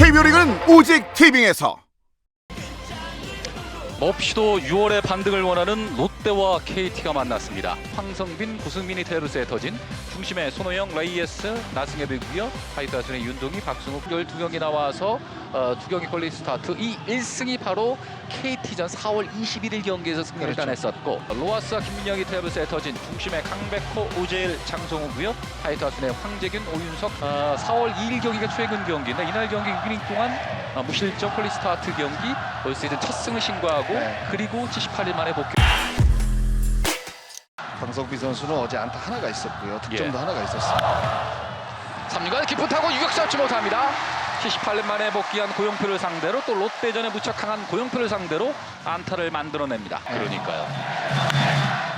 KBO 리그는 오직 티빙에서 몹시도 6월의 반등을 원하는 롯데와 KT가 만났습니다. 황성빈, 구승민이 테르스에 터진 중심에 손호영, 레이에스, 나승엽이고요. 하이드아순의 윤동희, 박승욱 12경기 나와서 어, 두 경기 퀄리 스타트 이 1승이 바로 KT전 4월 21일 경기에서 승리를 그렇죠. 따냈었고 로아스와 김민영이 테르스에 터진 중심에 강백호, 오재일, 장성우고요. 하이드아순의 황재균, 오윤석 어, 4월 2일 경기가 최근 경기인데 이날 경기 6이닝 동안 어, 무실점 퀄리 스타트 경기 올 시즌 첫 승을 신고하고 네. 그리고 78일 만에 복귀. 방석비 선수는 어제 안타 하나가 있었고요. 득점도 예. 하나가 있었습니다. 3루간 깊은 타고 유격 잡지 못합니다. 78년 만에 복귀한 고용표를 상대로 또 롯데전에 무척 강한 고용표를 상대로 안타를 만들어냅니다. 그러니까요.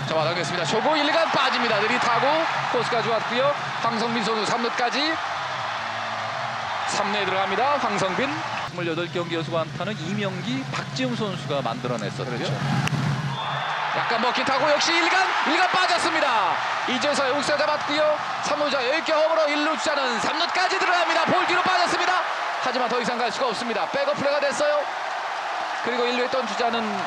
자, 맞아겠습니다. 초고 1, 2간 빠집니다. 느릿하고 코스가 좋았고요. 황성빈 선수 3루까지 3루에 들어갑니다. 황성빈 28경기 연속 안타는 이명기, 박지웅 선수가 만들어냈었고요. 그렇죠. 약간 먹힌 타고 역시 1간 1간 빠졌습니다. 이제서야 욱사 잡았고요. 3루자 10개 홈으로 1루 주자는 3루까지 들어갑니다. 볼 뒤로 빠졌습니다. 하지만 더 이상 갈 수가 없습니다. 백업 플레이가 됐어요. 그리고 1루에 있던 주자는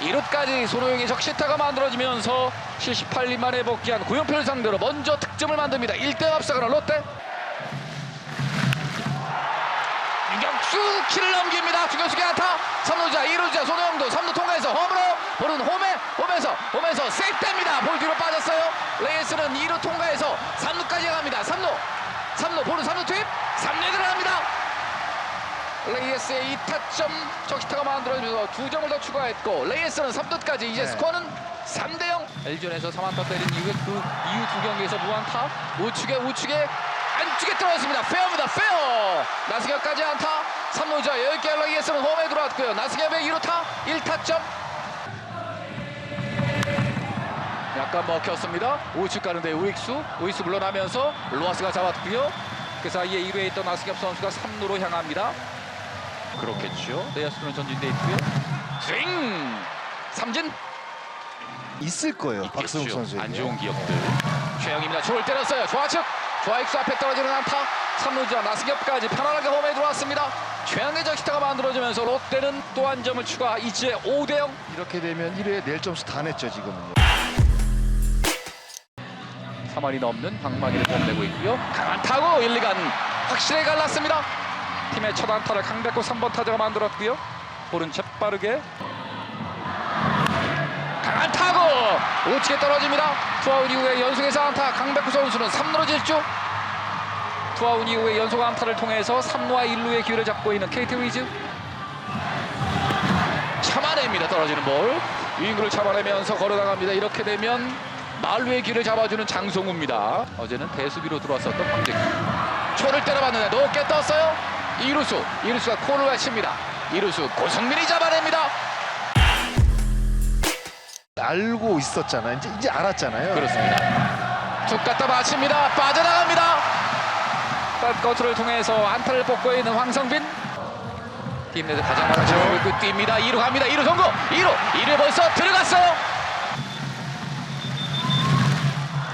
2루까지 손호영의 적시타가 만들어지면서 78일 만에 복귀한 구용표를 상대로 먼저 득점을 만듭니다. 1대 앞서가는 롯데. 키를 넘깁니다. 중견수의 안타. 3루자 2루자 손호영도 3루 통과해서 홈으로 볼은 홈에 홈에서 홈에서 세이프됩니다. 볼 뒤로 빠졌어요. 레이스는 2루 통과해서 3루까지 갑니다. 3루 3루 볼은 3루 투입 3루에 들어갑니다. 레이에스의 2타점 적시타가 만들어지면서 두 점을 더 추가했고 레이에스는 3루까지 이제 네. 스코어는 3대0 LG전에서 3안타 때린 이후에 그 이후 두 경기에서 무안타 우측에 우측에 안쪽에 떨어졌습니다 페어입니다 페어 나승엽까지 안타 3루자 10개 레이에스는 홈에 들어왔고요 나승엽의 2루타 1타점 약간 먹혔습니다 우측 가는데 우익수 우익수 물러나면서 로아스가 잡았고요 그 사이에 2루에 있던 나승엽 선수가 3루로 향합니다 그렇겠죠 내야수는 전진돼 있고요 스윙 삼진 있을 거예요. 있겠죠. 선수. 안 좋은 기억들. 최영입니다. 초를 때렸어요. 좌측. 좌익수 앞에 떨어지는 안타. 3루자 나승엽까지 편안하게 홈에 들어왔습니다. 최영의 적시타가 만들어지면서 롯데는 또 한 점을 추가. 이제 5대 0. 이렇게 되면 1회에 낼 점수 다 냈죠 지금은요. 3할이 넘는 방망이를 뽐내고 있고요. 강한 타고 1, 2간 확실히 갈랐습니다. 팀의 첫 안타를 강백호 3번 타자가 만들었고요. 볼은 재빠르게 강한 타고 우측에 떨어집니다. 투아웃 이후에 연속해서 안타 강백호 선수는 3루로 질주. 투아웃 이후에 연속 안타를 통해서 3루와 1루의 기회를 잡고 있는 KT 위즈. 참아냅니다. 떨어지는 볼. 유인구를 참아내면서 걸어나갑니다. 이렇게 되면 말루의 길을 잡아주는 장성우입니다. 어제는 대수비로 들어왔었던 황재기. 초를 때려봤는데 높게 떴어요. 이루수, 이루수가 코를 외칩니다. 이루수 고성민이 잡아냅니다. 알고 있었잖아요. 이제 이제 알았잖아요. 그렇습니다. 툭 갖다 맞춥니다. 빠져나갑니다. 백거트를 통해서 안타를 뽑고 있는 황성빈. 팀 내에서 가장 많은 그렇죠. 점을 그 뜁니다. 2루 갑니다. 2루 성공. 2루. 2루 벌써 들어갔어요.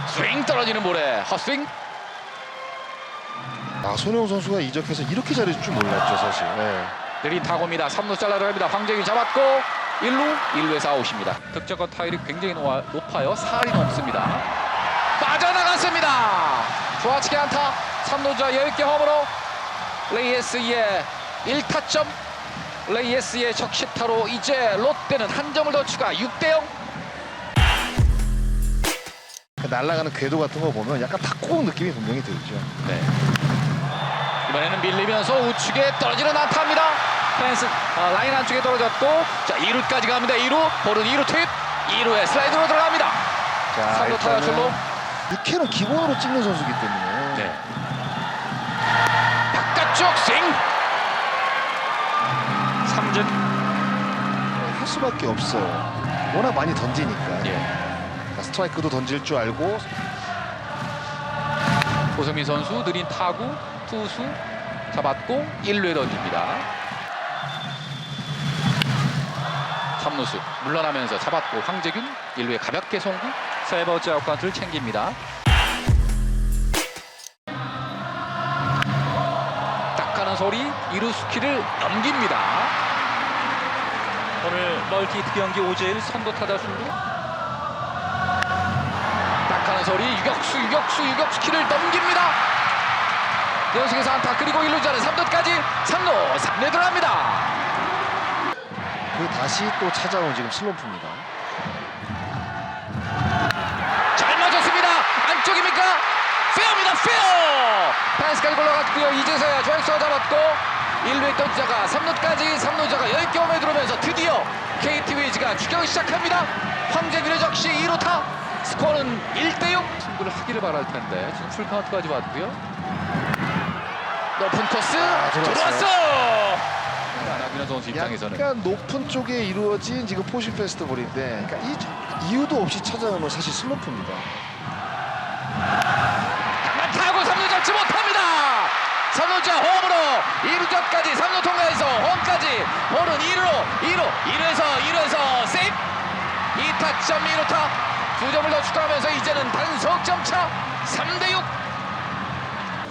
스윙 떨어지는 볼에 헛스윙. 아 손혜원 선수가 이적해서 이렇게 잘해줄 줄 몰랐죠 사실. 네. 느린 타구입니다. 3루 잘라 들어갑니다. 황재균 잡았고 1루 1루에서 아웃입니다. 득점권 타율이 굉장히 높아요. 4할이 넘습니다. 빠져나갔습니다. 좌측에 안타 3루자 10개 홈으로 레이에스의 1타점 레이에스의 적시타로 이제 롯데는 한 점을 더 추가 6대0 그 날아가는 궤도 같은 거 보면 약간 탁구공 느낌이 분명히 들죠. 네. 이번에는 밀리면서 우측에 떨어지는 안타입니다. 펜스 아, 라인 안쪽에 떨어졌고 자 2루까지 갑니다. 2루 볼은 2루 투입 2루에 슬라이드로 들어갑니다. 자 3루 타자 출로 6회는 기본으로 찍는 선수기 때문에 네. 바깥쪽 스윙 삼진 할 수밖에 없어요. 워낙 많이 던지니까. 예. 그러니까 스트라이크도 던질 줄 알고 고성민 선수 느린 타구 투수 잡았고 1루에 던집니다. 3루수 물러나면서 잡았고 황재균 1루에 가볍게 송구 세 번째 아웃카운트를 챙깁니다. 딱 가는 소리 이루스키를 넘깁니다. 오늘 멀티 히트 경기 오재일 선두 타자 순루 딱하는 소리 유격수 유격수 유격수 키를 넘깁니다. 연속해서 안타 그리고 1루자는 3루까지 3루 3루 들어갑니다. 그 다시 또 찾아온 지금 슬럼프입니다. 잘 맞았습니다. 안쪽입니까? 페어입니다. 페어. 펜스까지 골라갔고요. 이제서야 좌익수가 잡았고 1루에 있던 주자가 3루까지 3루자가 10개 홈에 들어오면서 드디어 KT 위즈가 추격을 시작합니다. 황제 미래적 시 2루타 스코어는 1대6 승부를 하기를 바랄 텐데 지금 풀카운트까지 왔고요. 높은 코스 아, 들어왔어 나균현 선수 입장에서는 약간 높은 쪽에 이루어진 지금 포신 페스티벌인데 그러니까 이 이유도 없이 찾아오는 사실 슬럼프입니다. 강한 타고 3루 잡지 못합니다. 3루자 홈으로 2루자까지 3루 통과해서 홈까지 홈은 2루로 2루 2루에서 2루에서 세이프 2타점 2루타 두 점을 더 추가하면서 이제는 단속점 차 3대6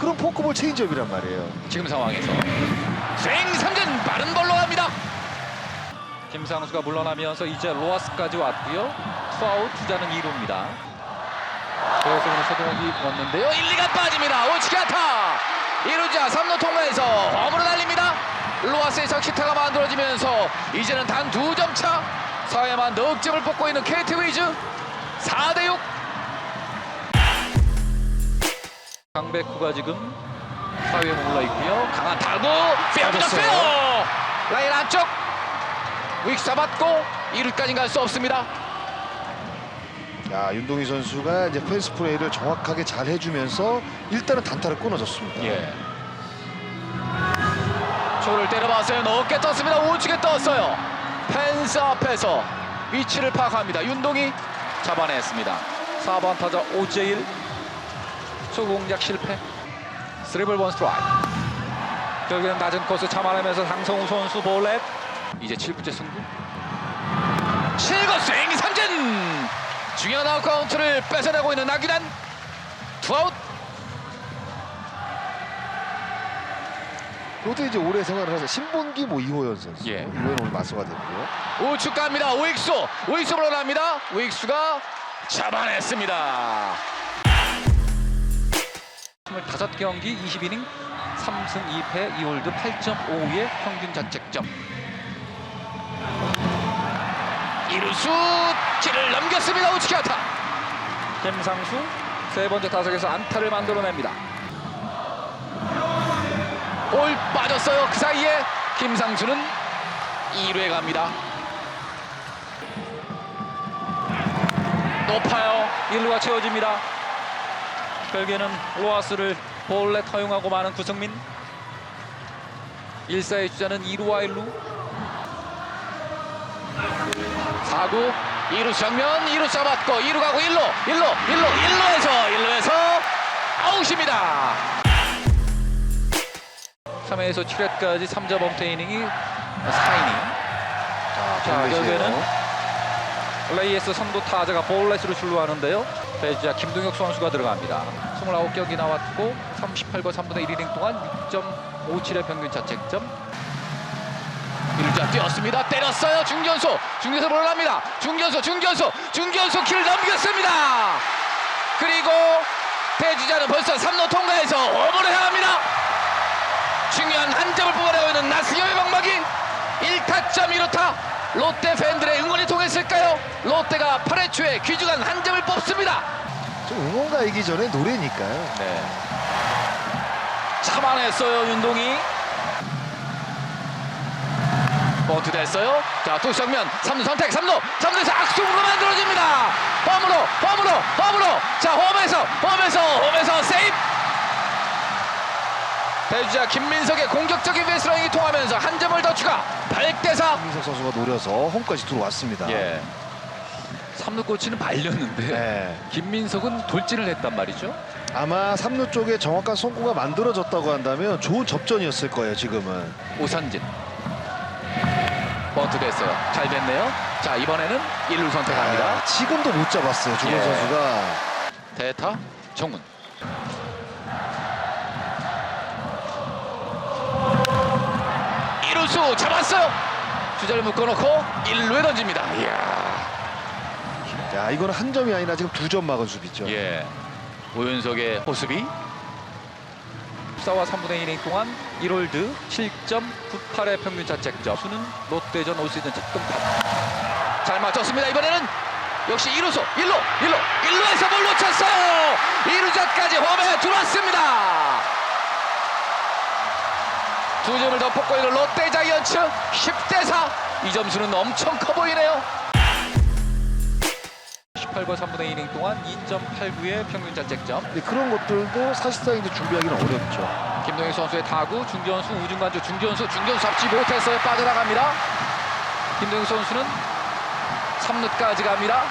그럼 포크볼 체인지업이란 말이에요. 지금 상황에서. 스윙 3진 빠른 볼로 갑니다. 김상수가 물러나면서 이제 로아스까지 왔고요. 투아웃 주자는 2루입니다. 그래서 오늘 서동욱이 왔는데요. 1, 2가 빠집니다. 우치기 안타! 1루자 3루 통과해서 홈으로 날립니다. 로아스의 적시타가 만들어지면서 이제는 단 두 점 차 사회만 넉점을 뽑고 있는 KT 위즈. 4대6 강백호가 지금 사위에 머물러 있고요 강한 타구 맞았어요. 페어 라인 안쪽 윅 잡았고 2루까지 갈 수 없습니다 야 윤동희 선수가 이제 펜스 프레이를 정확하게 잘 해주면서 일단은 단타를 끊어줬습니다. 예. 초를 때려봤어요. 높게 떴습니다. 우측에 떴어요. 펜스 앞에서 위치를 파악합니다. 윤동이 잡아냈습니다. 4번 타자 오재일 초공작 실패 스리블 원 스트라이크. 결국에는 낮은 코스 참아내면서 강성우 선수 볼넷 이제 7구째 승부. 7구 스윙 삼진. 중요한 아웃 카운트를 뺏어내고 있는 나균환. 투아웃. 그것도 이제 오래 생활을 하서 신본기 뭐 이호연 선수 예. 이호연 오늘 맞서가 됐고요. 우측 갑니다. 우익수. 우익수 물러납니다. 우익수가 잡아냈습니다. 25경기 20이닝 3승 2패 2홀드 8.5의 평균 자책점 이루수 길을 넘겼습니다. 우측 안타. 김상수 세 번째 타석에서 안타를 만들어냅니다 볼 빠졌어요. 그 사이에 김상수는 2루에 갑니다. 높아요. 1루가 채워집니다 결국에는 로하스를 볼넷 허용하고 마는 구승민 1사의 주자는 2루와 1루 4구 2루 정면 2루 잡았고 2루 가고 1루 1루 1루 1루에서 1루에서 아웃입니다. 3회에서 7회까지 3자 범퇴 이닝이 4이닝 자. 결국에는 레이에스 선두 타자가 볼넷으로 출루하는데요. 배주자 김동혁 선수가 들어갑니다. 29경기 나왔고 38과 3분의 1이닝 동안 6.57의 평균 자책점. 1자 뛰었습니다. 때렸어요. 중견수. 중견수 물러납니다. 중견수, 중견수, 중견수 키를 넘겼습니다. 그리고 대주자는 벌써 3루 통과해서 홈으로 향합니다. 중요한 한 점을 뽑아내고 있는 나스경의 방망이 1타점 1루타 롯데 팬들의 응원이 통했을까요? 롯데가 8회 초에 귀중한 한 점을 뽑습니다. 좀 응원가 이기 전에 노래니까요. 네. 참아냈어요 윤동이. 번트 됐어요. 자 투 정면. 3루 선택 3루. 3루에서 악수으로 만들어집니다. 홈으로 홈으로 홈으로. 자 홈에서 홈에서 홈에서 세이프 대주자 김민석의 공격적인 베이스라인이 통하면서 한 점을 더 추가. 8대4 김민석 선수가 노려서 홈까지 들어왔습니다. 예 3루 코치는 발렸는데 네. 김민석은 돌진을 했단 말이죠 아마 3루 쪽에 정확한 송구가 만들어졌다고 한다면 좋은 접전이었을 거예요. 지금은. 오산진 번트 됐어요 잘 됐네요 자 이번에는 1루 선택합니다 아, 지금도 못 잡았어요. 주근 예. 선수가. 대타 정훈 이루수 잡았어요. 주자를 묶어놓고 1루에 던집니다. 이야. 야 이거는 한 점이 아니라 지금 두 점 막은 수비죠. 예. 오윤석의 호수비 14와 3분의 1이닝 동안 1홀드 7.98의 평균 자책점 수는 롯데전 올 시즌 첫 등판 잘 맞췄습니다. 이번에는 역시 1루수 1루 1루 1루에서 볼 놓쳤어요. 2루자까지 홈에 들어왔습니다. 두 점을 더 뽑고 있는 롯데 자이언츠 10대 4. 이 점수는 엄청 커 보이네요. 18과 3분의 1이닝 동안 2.89의 평균 자책점 근데 그런 것들도 사실상 이제 준비하기는 어렵죠. 김동현 선수의 타구 중견수 우중간주 중견수 중견수 잡지 못했어요. 빠져나갑니다. 김동현 선수는 3루까지 갑니다.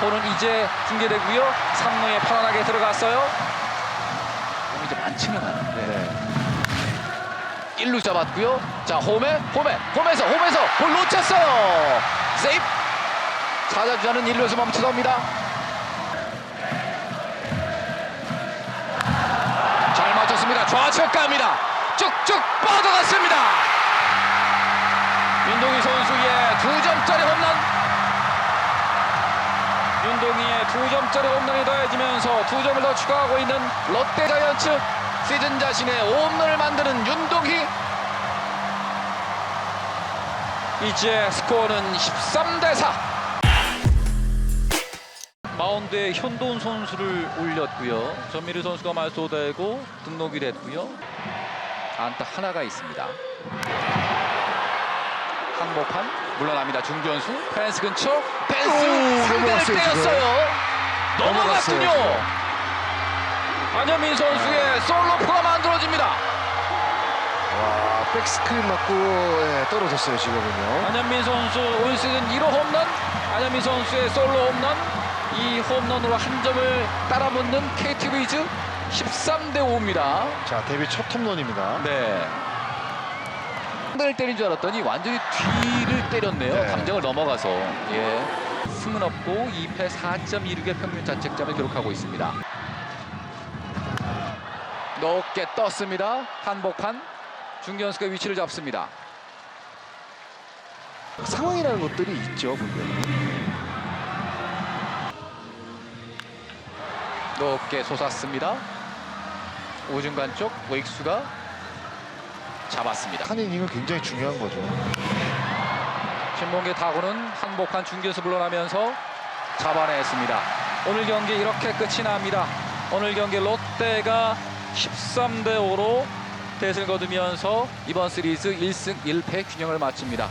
볼은 이제 중계되고요. 3루에 편안하게 들어갔어요. 몸이 이제 많지는 않은데 네. 1루 잡았고요. 자 홈에 홈에 홈에서 홈에서 볼 놓쳤어요. 세이프. 찾아주자는 1루에서 멈춰섭니다. 잘 맞췄습니다. 좌측 갑니다. 쭉쭉 뻗어갔습니다. 윤동희 선수의 두 점짜리 홈런. 윤동희의 두 점짜리 홈런이 더해지면서 두 점을 더 추가하고 있는 롯데 자이언츠 시즌 자신의 홈런을 만드는 윤동희. 이제 스코어는 13대 4. 마운드에 현도훈 선수를 올렸고요 전미르 선수가 말소되고 등록이 됐고요 안타 하나가 있습니다. 한복판 물러납니다. 중견수 펜스 근처 펜스 오, 상대를 때렸어요. 넘어갔군요. 안현민 선수의 솔로포가 만들어집니다. 와 백스크린 맞고 예, 떨어졌어요 지금은요. 안현민 선수 올 시즌 1호 홈런 안현민 선수의 솔로 홈런 이 홈런으로 한 점을 따라붙는 KT 위즈 13대 5입니다. 자 데뷔 첫 홈런입니다. 네. 상대를 때린 줄 알았더니 완전히 뒤를 때렸네요. 네. 감정을 넘어가서. 예. 승은 없고 2패 4.26의 평균 자책점을 기록하고 있습니다. 높게 떴습니다. 한복판 중견수가 위치를 잡습니다. 상황이라는 것들이 있죠 분명히. 높게 솟았습니다. 우중간 쪽 웨익수가 잡았습니다. 한 이닝은 굉장히 중요한 거죠. 신봉계 타구는 한복한 중견수 물러나면서 잡아냈습니다. 오늘 경기 이렇게 끝이 납니다. 오늘 경기 롯데가 13대 5로 대승을 거두면서 이번 시리즈 1승 1패 균형을 맞춥니다.